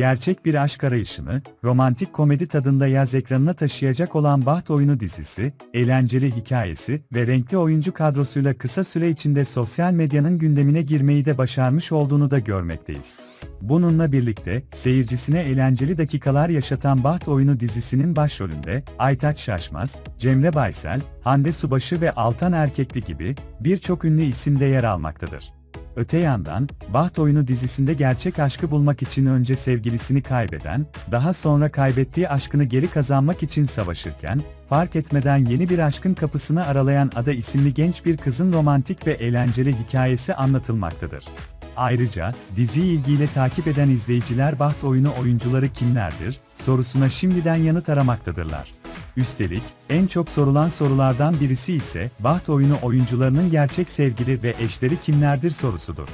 gerçek bir aşk arayışını, romantik komedi tadında yaz ekranına taşıyacak olan Baht Oyunu dizisi, eğlenceli hikayesi ve renkli oyuncu kadrosuyla kısa süre içinde sosyal medyanın gündemine girmeyi de başarmış olduğunu da görmekteyiz. Bununla birlikte, seyircisine eğlenceli dakikalar yaşatan Baht Oyunu dizisinin başrolünde, Aytaç Şaşmaz, Cemre Baysel, Hande Subaşı ve Altan Erkekli gibi birçok ünlü isim de yer almaktadır. Öte yandan, Baht Oyunu dizisinde gerçek aşkı bulmak için önce sevgilisini kaybeden, daha sonra kaybettiği aşkını geri kazanmak için savaşırken, fark etmeden yeni bir aşkın kapısını aralayan Ada isimli genç bir kızın romantik ve eğlenceli hikayesi anlatılmaktadır. Ayrıca, diziyi ilgiyle takip eden izleyiciler Baht Oyunu oyuncuları kimlerdir, sorusuna şimdiden yanıt aramaktadırlar. Üstelik, en çok sorulan sorulardan birisi ise, Baht Oyunu oyuncularının gerçek sevgili ve eşleri kimlerdir sorusudur.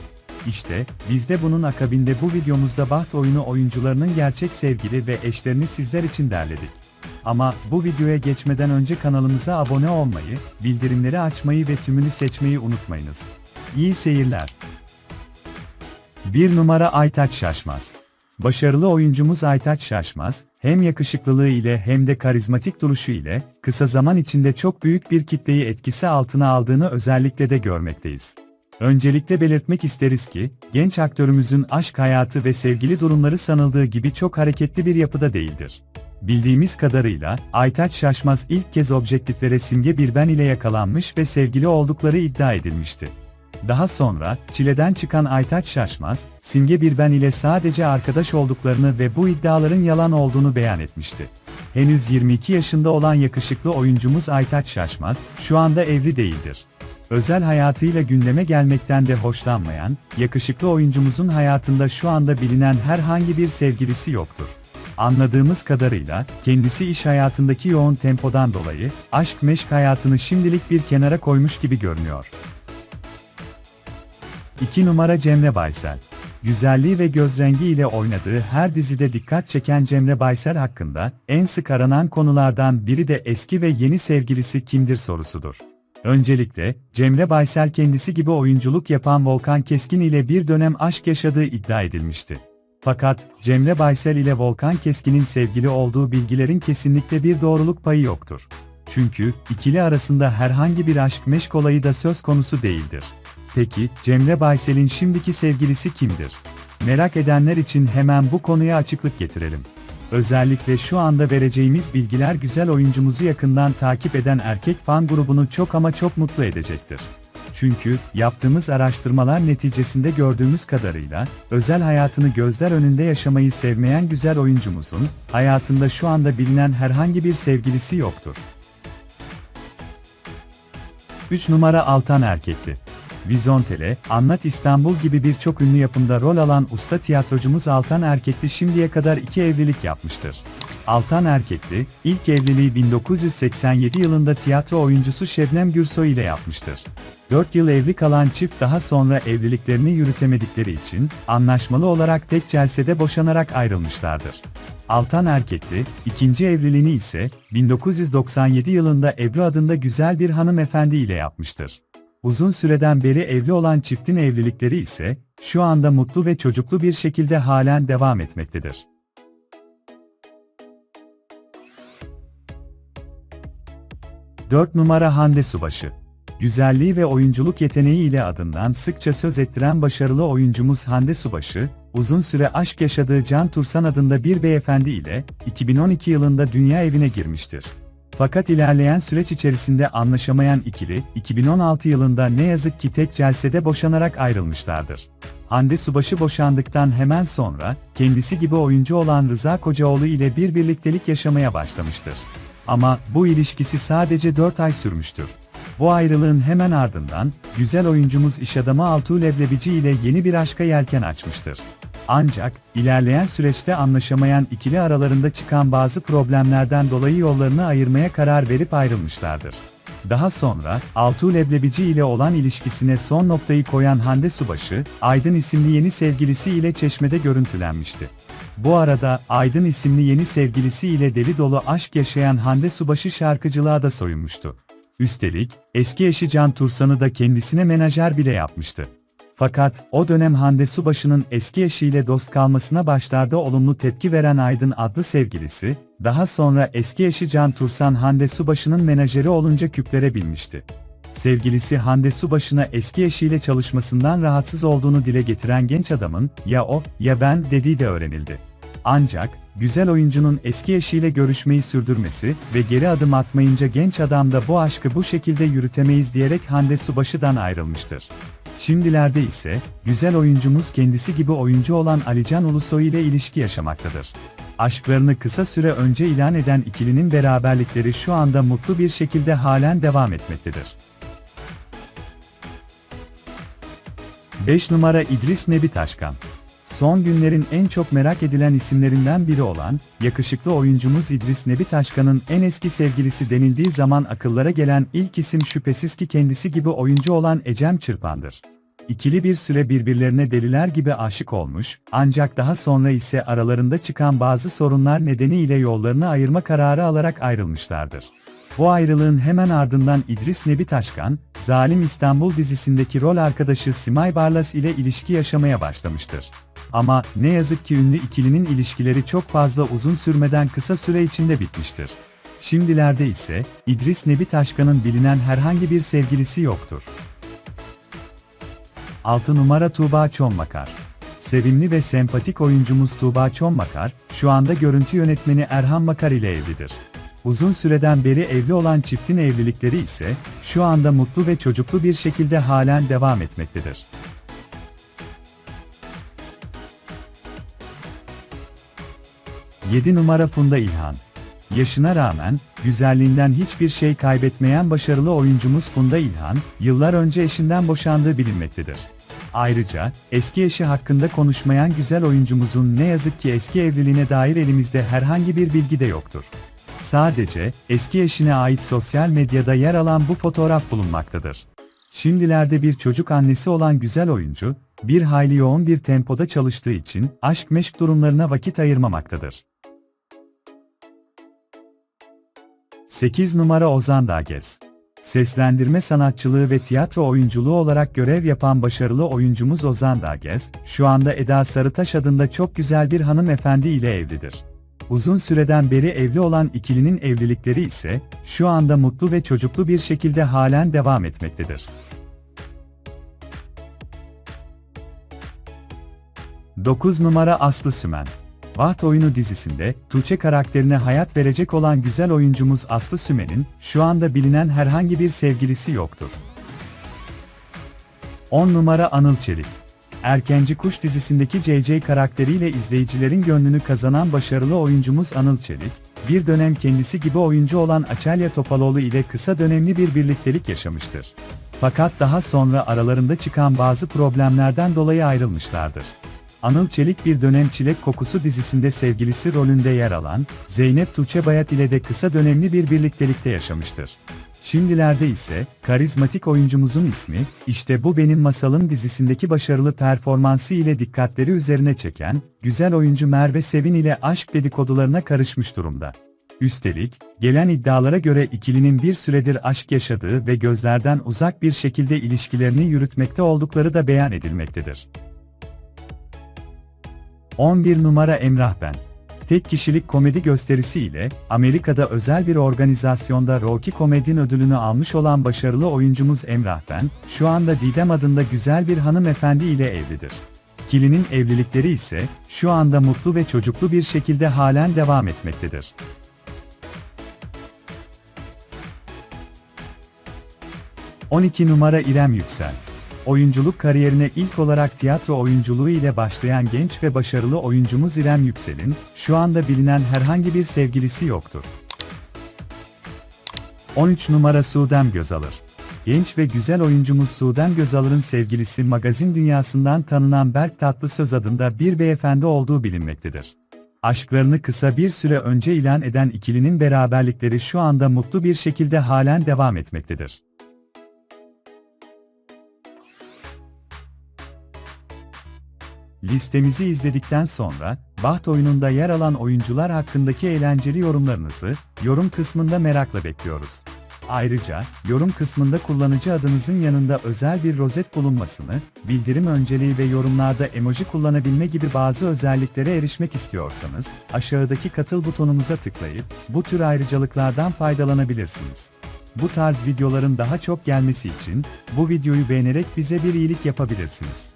İşte, biz de bunun akabinde bu videomuzda Baht Oyunu oyuncularının gerçek sevgili ve eşlerini sizler için derledik. Ama bu videoya geçmeden önce kanalımıza abone olmayı, bildirimleri açmayı ve tümünü seçmeyi unutmayınız. İyi seyirler. 1 numara Aytaç Şaşmaz. Başarılı oyuncumuz Aytaç Şaşmaz, hem yakışıklılığı ile hem de karizmatik duruşu ile, kısa zaman içinde çok büyük bir kitleyi etkisi altına aldığını özellikle de görmekteyiz. Öncelikle belirtmek isteriz ki, genç aktörümüzün aşk hayatı ve sevgili durumları sanıldığı gibi çok hareketli bir yapıda değildir. Bildiğimiz kadarıyla, Aytaç Şaşmaz ilk kez objektiflere Simge Birben ile yakalanmış ve sevgili oldukları iddia edilmişti. Daha sonra, çileden çıkan Aytaç Şaşmaz, Simge Birben ile sadece arkadaş olduklarını ve bu iddiaların yalan olduğunu beyan etmişti. Henüz 22 yaşında olan yakışıklı oyuncumuz Aytaç Şaşmaz, şu anda evli değildir. Özel hayatıyla gündeme gelmekten de hoşlanmayan, yakışıklı oyuncumuzun hayatında şu anda bilinen herhangi bir sevgilisi yoktur. Anladığımız kadarıyla, kendisi iş hayatındaki yoğun tempodan dolayı, aşk meşk hayatını şimdilik bir kenara koymuş gibi görünüyor. 2 numara Cemre Baysel. Güzelliği ve göz rengi ile oynadığı her dizide dikkat çeken Cemre Baysel hakkında en sık aranan konulardan biri de eski ve yeni sevgilisi kimdir sorusudur. Öncelikle, Cemre Baysel kendisi gibi oyunculuk yapan Volkan Keskin ile bir dönem aşk yaşadığı iddia edilmişti. Fakat, Cemre Baysel ile Volkan Keskin'in sevgili olduğu bilgilerin kesinlikle bir doğruluk payı yoktur. Çünkü, ikili arasında herhangi bir aşk meşk olayı da söz konusu değildir. Peki, Cemre Baysel'in şimdiki sevgilisi kimdir? Merak edenler için hemen bu konuya açıklık getirelim. Özellikle şu anda vereceğimiz bilgiler güzel oyuncumuzu yakından takip eden erkek fan grubunu çok ama çok mutlu edecektir. Çünkü, yaptığımız araştırmalar neticesinde gördüğümüz kadarıyla, özel hayatını gözler önünde yaşamayı sevmeyen güzel oyuncumuzun, hayatında şu anda bilinen herhangi bir sevgilisi yoktur. 3 numara Altan Erkekli Vizontele, Anlat İstanbul gibi birçok ünlü yapımda rol alan usta tiyatrocumuz Altan Erkekli şimdiye kadar iki evlilik yapmıştır. Altan Erkekli, ilk evliliği 1987 yılında tiyatro oyuncusu Şebnem Gürsoy ile yapmıştır. 4 yıl evli kalan çift daha sonra evliliklerini yürütemedikleri için, anlaşmalı olarak tek celsede boşanarak ayrılmışlardır. Altan Erkekli, ikinci evliliğini ise 1997 yılında Ebru adında güzel bir hanımefendi ile yapmıştır. Uzun süreden beri evli olan çiftin evlilikleri ise şu anda mutlu ve çocuklu bir şekilde halen devam etmektedir. Dört numara Hande Subaşı Güzelliği ve oyunculuk yeteneği ile adından sıkça söz ettiren başarılı oyuncumuz Hande Subaşı, uzun süre aşk yaşadığı Can Tursan adında bir beyefendi ile 2012 yılında dünya evine girmiştir. Fakat ilerleyen süreç içerisinde anlaşamayan ikili, 2016 yılında ne yazık ki tek celsede boşanarak ayrılmışlardır. Hande Subaşı boşandıktan hemen sonra, kendisi gibi oyuncu olan Rıza Kocaoğlu ile bir birliktelik yaşamaya başlamıştır. Ama bu ilişkisi sadece 4 ay sürmüştür. Bu ayrılığın hemen ardından, güzel oyuncumuz iş adamı Altuğ Leblebici ile yeni bir aşka yelken açmıştır. Ancak, ilerleyen süreçte anlaşamayan ikili aralarında çıkan bazı problemlerden dolayı yollarını ayırmaya karar verip ayrılmışlardır. Daha sonra, Altuğ Leblebici ile olan ilişkisine son noktayı koyan Hande Subaşı, Aydın isimli yeni sevgilisi ile çeşmede görüntülenmişti. Bu arada, Aydın isimli yeni sevgilisi ile deli dolu aşk yaşayan Hande Subaşı şarkıcılığa da soyunmuştu. Üstelik, eski eşi Can Tursan'ı da kendisine menajer bile yapmıştı. Fakat o dönem Hande Subaşı'nın eski eşiyle dost kalmasına başlarda olumlu tepki veren Aydın adlı sevgilisi, daha sonra eski eşi Can Tursan Hande Subaşı'nın menajeri olunca küplere binmişti. Sevgilisi Hande Subaşı'na eski eşiyle çalışmasından rahatsız olduğunu dile getiren genç adamın, ya o, ya ben dediği de öğrenildi. Ancak, güzel oyuncunun eski eşiyle görüşmeyi sürdürmesi ve geri adım atmayınca genç adam da bu aşkı bu şekilde yürütemeyiz diyerek Hande Subaşı'dan ayrılmıştır. Şimdilerde ise, güzel oyuncumuz kendisi gibi oyuncu olan Alican Ulusoy ile ilişki yaşamaktadır. Aşklarını kısa süre önce ilan eden ikilinin beraberlikleri şu anda mutlu bir şekilde halen devam etmektedir. 5 numara İdris Nebi Taşkan Son günlerin en çok merak edilen isimlerinden biri olan, yakışıklı oyuncumuz İdris Nebi Taşkan'ın en eski sevgilisi denildiği zaman akıllara gelen ilk isim şüphesiz ki kendisi gibi oyuncu olan Ecem Çırpan'dır. İkili bir süre birbirlerine deliler gibi aşık olmuş, ancak daha sonra ise aralarında çıkan bazı sorunlar nedeniyle yollarını ayırma kararı alarak ayrılmışlardır. Bu ayrılığın hemen ardından İdris Nebi Taşkan, Zalim İstanbul dizisindeki rol arkadaşı Simay Barlas ile ilişki yaşamaya başlamıştır. Ama ne yazık ki ünlü ikilinin ilişkileri çok fazla uzun sürmeden kısa süre içinde bitmiştir. Şimdilerde ise İdris Nebi Taşkan'ın bilinen herhangi bir sevgilisi yoktur. 6 numara Tuğba Çonmakar Sevimli ve sempatik oyuncumuz Tuğba Çonmakar, şu anda görüntü yönetmeni Erhan Makar ile evlidir. Uzun süreden beri evli olan çiftin evlilikleri ise, şu anda mutlu ve çocuklu bir şekilde halen devam etmektedir. 7 numara Funda İlhan. Yaşına rağmen, güzelliğinden hiçbir şey kaybetmeyen başarılı oyuncumuz Funda İlhan, yıllar önce eşinden boşandığı bilinmektedir. Ayrıca, eski eşi hakkında konuşmayan güzel oyuncumuzun ne yazık ki eski evliliğine dair elimizde herhangi bir bilgi de yoktur. Sadece, eski eşine ait sosyal medyada yer alan bu fotoğraf bulunmaktadır. Şimdilerde bir çocuk annesi olan güzel oyuncu, bir hayli yoğun bir tempoda çalıştığı için aşk meşk durumlarına vakit ayırmamaktadır. 8 numara Ozan Dağgez. Seslendirme sanatçılığı ve tiyatro oyunculuğu olarak görev yapan başarılı oyuncumuz Ozan Dağgez, şu anda Eda Sarıtaş adında çok güzel bir hanımefendi ile evlidir. Uzun süreden beri evli olan ikilinin evlilikleri ise, şu anda mutlu ve çocuklu bir şekilde halen devam etmektedir. 9 numara Aslı Sümen Vaht Oyunu dizisinde, Tuğçe karakterine hayat verecek olan güzel oyuncumuz Aslı Sümen'in, şu anda bilinen herhangi bir sevgilisi yoktur. 10 numara Anıl Çelik Erkenci Kuş dizisindeki JJ karakteriyle izleyicilerin gönlünü kazanan başarılı oyuncumuz Anıl Çelik, bir dönem kendisi gibi oyuncu olan Açelya Topaloğlu ile kısa dönemli bir birliktelik yaşamıştır. Fakat daha sonra aralarında çıkan bazı problemlerden dolayı ayrılmışlardır. Anıl Çelik bir dönem Çilek Kokusu dizisinde sevgilisi rolünde yer alan, Zeynep Tuğçe Bayat ile de kısa dönemli bir birliktelikte yaşamıştır. Şimdilerde ise, karizmatik oyuncumuzun ismi, işte bu benim masalım dizisindeki başarılı performansı ile dikkatleri üzerine çeken, güzel oyuncu Merve Sevin ile aşk dedikodularına karışmış durumda. Üstelik, gelen iddialara göre ikilinin bir süredir aşk yaşadığı ve gözlerden uzak bir şekilde ilişkilerini yürütmekte oldukları da beyan edilmektedir. 11 numara Emrah Ben. Tek kişilik komedi gösterisi ile Amerika'da özel bir organizasyonda Rocky Komedin ödülünü almış olan başarılı oyuncumuz Emrah Ben, şu anda Didem adında güzel bir hanımefendi ile evlidir. Kilinin evlilikleri ise şu anda mutlu ve çocuklu bir şekilde halen devam etmektedir. ...12 numara İrem Yüksel oyunculuk kariyerine ilk olarak tiyatro oyunculuğu ile başlayan genç ve başarılı oyuncumuz İrem Yüksel'in, şu anda bilinen herhangi bir sevgilisi yoktur. 13 numara Suudem Gözalır Genç ve güzel oyuncumuz Suudem Gözalır'ın sevgilisi magazin dünyasından tanınan Berk Tatlısöz adında bir beyefendi olduğu bilinmektedir. Aşklarını kısa bir süre önce ilan eden ikilinin beraberlikleri şu anda mutlu bir şekilde halen devam etmektedir. Listemizi izledikten sonra, Baht oyununda yer alan oyuncular hakkındaki eğlenceli yorumlarınızı, yorum kısmında merakla bekliyoruz. Ayrıca, yorum kısmında kullanıcı adınızın yanında özel bir rozet bulunmasını, bildirim önceliği ve yorumlarda emoji kullanabilme gibi bazı özelliklere erişmek istiyorsanız, aşağıdaki katıl butonumuza tıklayıp, bu tür ayrıcalıklardan faydalanabilirsiniz. Bu tarz videoların daha çok gelmesi için, bu videoyu beğenerek bize bir iyilik yapabilirsiniz.